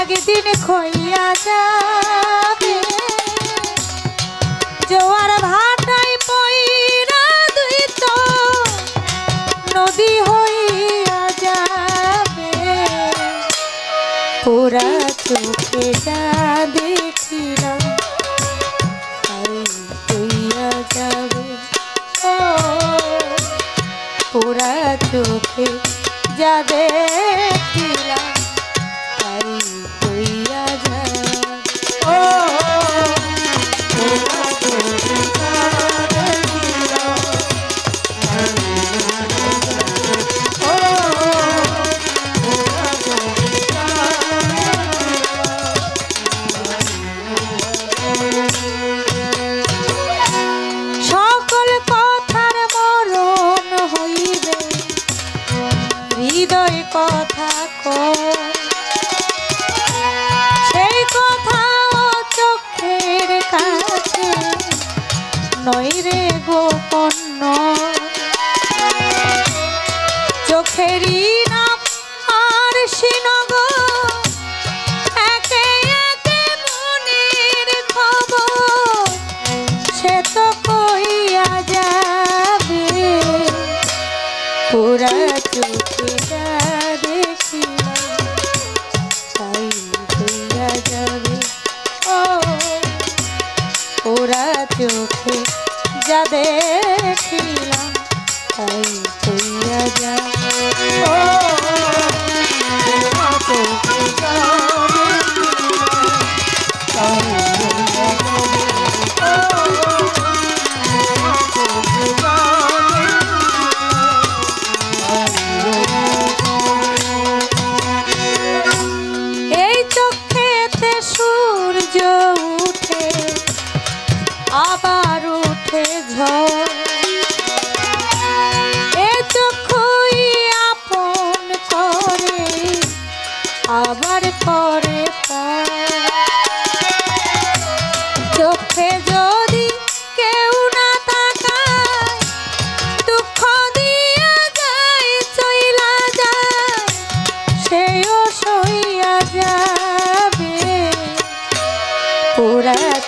একদিন খইয়া যাবে। জোয়ার ভাটাই পইরা দুই তো নদী হইয়া যাবে। পুরা চোখে যা দেখিলাম চোখে যা দেখিলাম। হৃদয় কথা। সেই কথা চোখের কাছে নই রে গোপন্ন চোখেরই নাম আর শ্রীনগর সে তো কইয়া যাবে পুরা চোখে পুরা চোখে যা দেখিলাম তাই হইয়া যাবে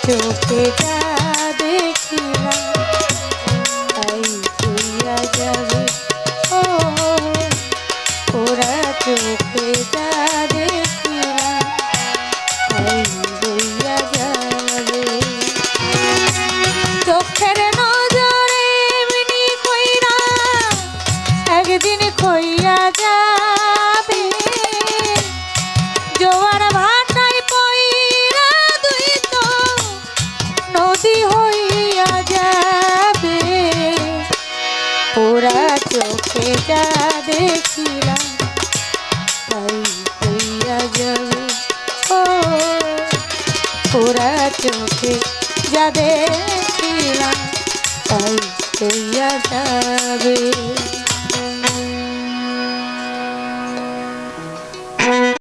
চোখে চোখে যা হইয়া যাবে ও যা দেখিলাম। তাই হইয়া যাবে।